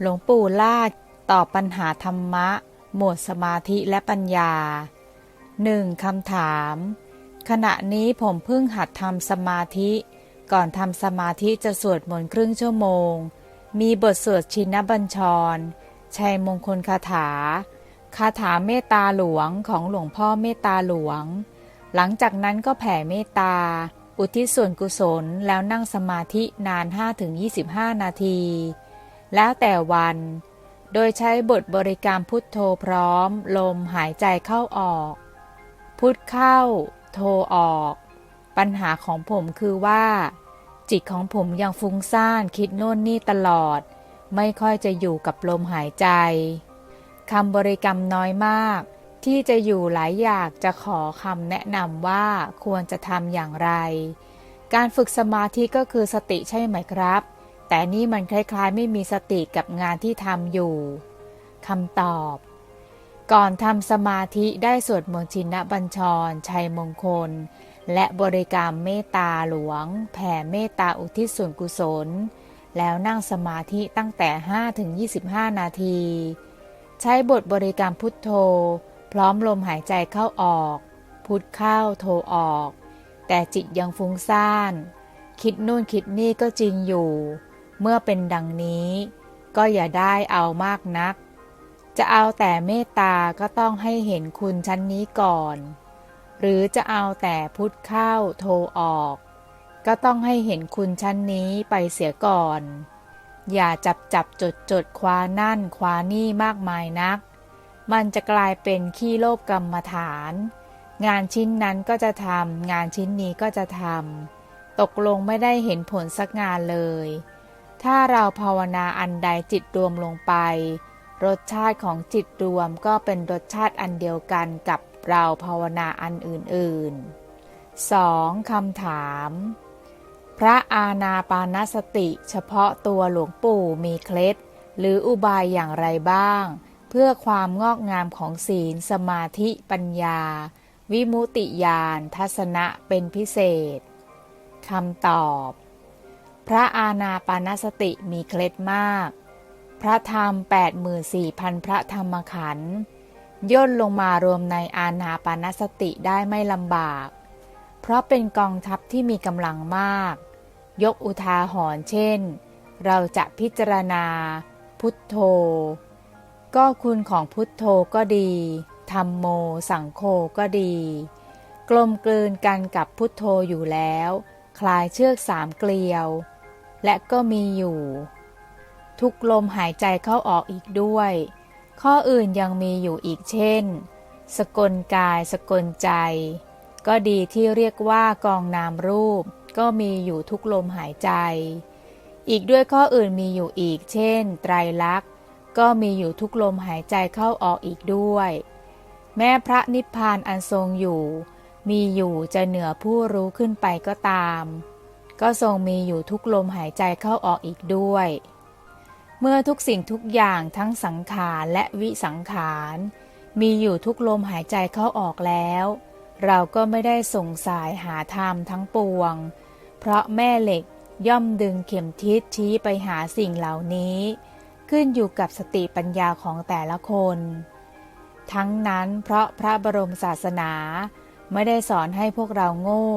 หลวงปู่ล่าตอบปัญหาธรรมะ หมวดสมาธิและปัญญา 1. คำถาม ขณะนี้ผมเพิ่งหัดทำสมาธิ ก่อนทำสมาธิจะสวดมนต์ครึ่งชั่วโมง มีบทสวดชินบัญชร ชัยมงคลคาถา คาถาเมตตาหลวงของหลวงพ่อเมตตาหลวง หลังจากนั้นก็แผ่เมตตา อุทิศส่วนกุศลแล้วนั่งสมาธินาน 5-25 นาที แล้วแต่วัน โดยใช้บทบริกรรมพุทโธพร้อม ลมหายใจเข้าออก พุทเข้า โทออก ปัญหาของผมคือว่า จิตของผมยังฟุ้งซ่านคิดโน่นนี่ตลอด ไม่ค่อยจะอยู่กับลมหายใจคำบริกรรมน้อยมาก ที่จะอยู่หลายอยากจะขอคำแนะนำว่าควรจะทำอย่างไร การฝึกสมาธิก็คือสติใช่ไหมครับ แต่นี่มันคล้ายๆ ไม่มีสติกับงานที่ทำอยู่คำตอบ ก่อนทำสมาธิได้สวดมนต์ชินบัญชร ชัยมงคล และบริกรรมเมตตาหลวง แผ่เมตตาอุทิศส่วนกุศล แล้วนั่งสมาธิตั้งแต่5-25 นาที ใช้บทบริกรรมพุทโธ พร้อมลมหายใจเข้าออก พุทเข้าโทออก แต่จิตยังฟุ้งซ่าน คิดนู่นคิดนี่ก็จริงอยู่ เมื่อเป็นดังนี้ ก็อย่าได้เอามากนัก จะเอาแต่เมตตาก็ต้องให้เห็นคุณชั้นนี้ก่อน หรือจะเอาแต่พุทเข้าโทออก ก็ต้องให้เห็นคุณชั้นนี้ไปเสียก่อน อย่าจับจับจดจดคว้านั่นคว้านี่มากมายนัก มันจะกลายเป็นขี้โลภกรรมฐาน งานชิ้นนั้นก็จะทำงานชิ้นนี้ก็จะทำตกลงไม่ได้เห็นผลสักงานเลย ถ้าเราภาวนาอันใดจิตรวมลงไป รสชาติของจิตรวมก็เป็นรสชาติอันเดียวกันกับเราภาวนาอันอื่นๆ 2. คำถาม พระอาณาปานสติ เฉพาะตัวหลวงปู่มีเคล็ด หรืออุบายอย่างไรบ้าง เพื่อความงอกงามของศีลสมาธิปัญญา วิมุติญาณทัศนะเป็นพิเศษคำตอบ พระอาณาปานสติมีเคล็ดมาก พระธรรม 84,000 พระธรรมขันธ์ย่นลงมารวมในอาณาปานสติได้ไม่ลำบาก เพราะเป็นกองทัพที่มีกำลังมาก ยกอุทาหรณ์เช่น เราจะพิจารณา พุทโธ ก็คุณของพุทโธก็ดีธรรมโม สังโฆก็ดี กลมกลืนกันกับพุทโธอยู่แล้ว คลายเชือกสามเกลียว และก็มีอยู่ ทุกลมหายใจเข้าออกอีกด้วย ข้ออื่นยังมีอยู่อีกเช่น สกลกาย สกลใจ ก็ดีที่เรียกว่ากองนามรูป ก็มีอยู่ทุกลมหายใจ อีกด้วยข้ออื่นมีอยู่อีก เช่น ไตรลักษณ์ ก็มีอยู่ทุกลมหายใจเข้าออกอีกด้วย แม้พระนิพพานอันทรงอยู่ มีอยู่จะเหนือผู้รู้ขึ้นไปก็ตาม ก็ทรงมีอยู่ทุกลมหายใจเข้าออกอีกด้วย เมื่อทุกสิ่งทุกอย่างทั้งสังขารและวิสังขาร มีอยู่ทุกลมหายใจเข้าออกแล้ว เราก็ไม่ได้สงสายหาธรรมทั้งปวง เพราะแม่เหล็กย่อมดึงเข็มทิศชี้ไปหาสิ่งเหล่านี้ ขึ้นอยู่กับสติปัญญาของแต่ละคน ทั้งนั้นเพราะพระบรมศาสนาไม่ได้สอนให้พวกเราโง่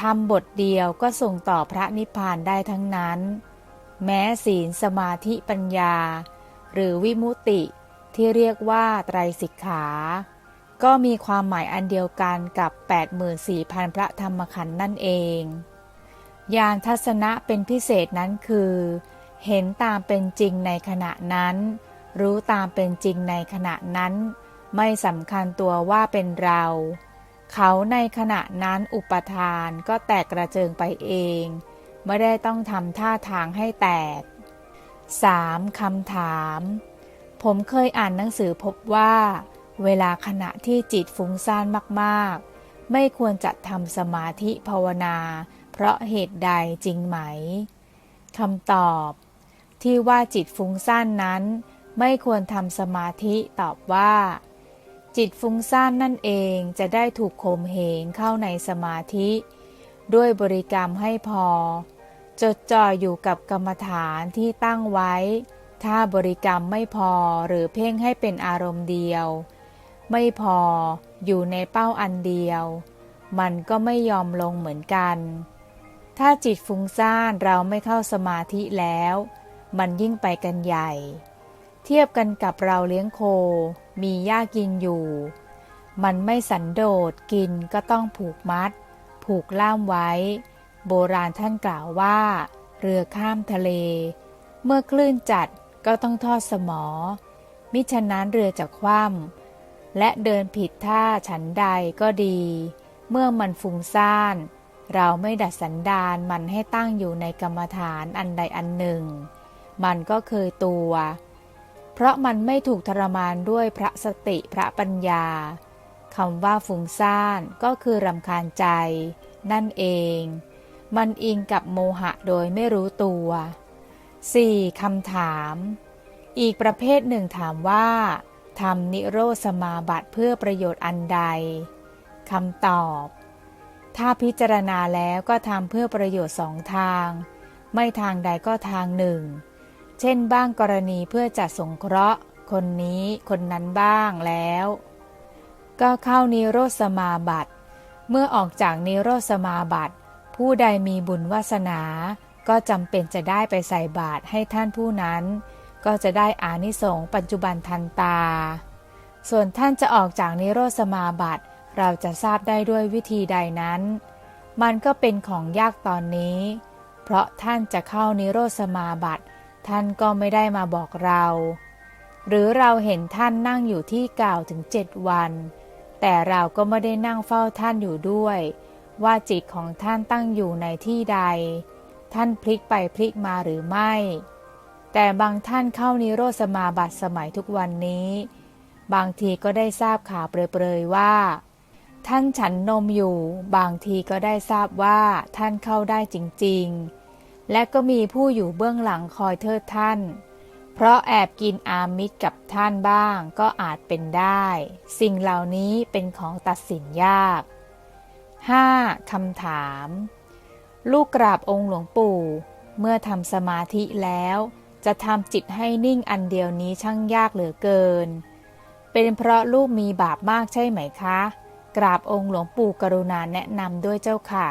ทำบทเดียวก็ส่งต่อพระนิพพานได้ทั้งนั้น แม้ศีลสมาธิปัญญา หรือวิมุตติที่เรียกว่าไตรสิกขา ก็มีความหมายอันเดียวกันกับ 84,000 พระธรรมขันธ์นั่นเองยานทัศนะเป็นพิเศษนั้นคือ เห็นตามเป็นจริงในขณะนั้น รู้ตามเป็นจริงในขณะนั้น ไม่สำคัญตัวว่าเป็นเรา เขาในขณะนั้นอุปทานก็แตกกระเจิงไปเอง ไม่ได้ต้องทำท่าทางให้แตก 3. คำถาม ผมเคยอ่านหนังสือพบว่า เวลาขณะที่จิตฟุ้งซ่านมากๆ ไม่ควรจะทำสมาธิภาวนา เพราะเหตุใดจริงไหมคำตอบ ที่ว่าจิตฟุ้งซ่านนั้น ไม่ควรทำสมาธิตอบว่า จิตฟุ้งซ่านนั่นเองจะได้ถูกข่มเหงเข้าในสมาธิ ด้วยบริกรรมให้พอ จดจ่ออยู่กับกรรมฐานที่ตั้งไว้ ถ้าบริกรรมไม่พอหรือเพ่งให้เป็นอารมณ์เดียว ไม่พออยู่ในเป้าอันเดียว มันก็ไม่ยอมลงเหมือนกัน ถ้าจิตฟุ้งซ่านเราไม่เข้าสมาธิแล้ว มันยิ่งไปกันใหญ่ เทียบกันกับเราเลี้ยงโค มีหญ้ากินอยู่ มันไม่สันโดษกินก็ต้องผูกมัด ผูกล่ามไว้ โบราณท่านกล่าวว่า เรือข้ามทะเล เมื่อคลื่นจัดก็ต้องทอดสมอ มิฉะนั้นเรือจะคว่ำและเดินผิดท่าฉันใดก็ดี เมื่อมันฟุ้งซ่าน เราไม่ดัดสันดานมันให้ตั้งอยู่ในกรรมฐานอันใดอันหนึ่ง มันก็เคยตัว เพราะมันไม่ถูกทรมานด้วยพระสติพระปัญญาคำว่าฟุ้งซ่านก็คือรำคาญใจ นั่นเอง มันอิงกับโมหะโดยไม่รู้ตัว 4. คำถาม อีกประเภทหนึ่งถามว่าทำนิโรธสมาบัติเพื่อประโยชน์อันใดคำตอบ ถ้าพิจารณาแล้วก็ทำเพื่อประโยชน์สองทาง ไม่ทางใดก็ทางหนึ่ง เช่นบ้างกรณีเพื่อจัดสงเคราะห์ คนนี้คนนั้นบ้างแล้ว ก็เข้านิโรธสมาบัติ เมื่อออกจากนิโรธสมาบัติ ผู้ใดมีบุญวาสนา ก็จำเป็นจะได้ไปใส่บาตรให้ท่านผู้นั้น ก็จะได้อานิสงส์ปัจจุบันทันตา ส่วนท่านจะออกจากนิโรธสมาบัติ เราจะทราบได้ด้วยวิธีใดนั้น มันก็เป็นของยากตอนนี้ เพราะท่านจะเข้านิโรธสมาบัติ ท่านก็ไม่ได้มาบอกเรา หรือเราเห็นท่านนั่งอยู่ที่เก่าถึงเจ็ดวัน แต่เราก็ไม่ได้นั่งเฝ้าท่านอยู่ด้วย ว่าจิตของท่านตั้งอยู่ในที่ใด ท่านพลิกไปพลิกมาหรือไม่ แต่บางท่านเข้านิโรธสมาบัติสมัยทุกวันนี้ บางทีก็ได้ทราบข่าวเปรยๆว่า ท่านฉันนมอยู่ บางทีก็ได้ทราบว่าท่านเข้าได้จริง ๆ และก็มีผู้อยู่เบื้องหลังคอยเทิดท่าน เพราะแอบกินอามิตรกับท่านบ้างก็อาจเป็นได้ สิ่งเหล่านี้เป็นของตัดสินยาก 5. คำถาม ลูกกราบองค์หลวงปู่ เมื่อทำสมาธิแล้ว จะทำจิตให้นิ่งอันเดียวนี้ช่างยากเหลือเกิน เป็นเพราะลูกมีบาปมากใช่ไหมคะ กราบองค์หลวงปู่กรุณาแนะนำด้วยเจ้าค่ะ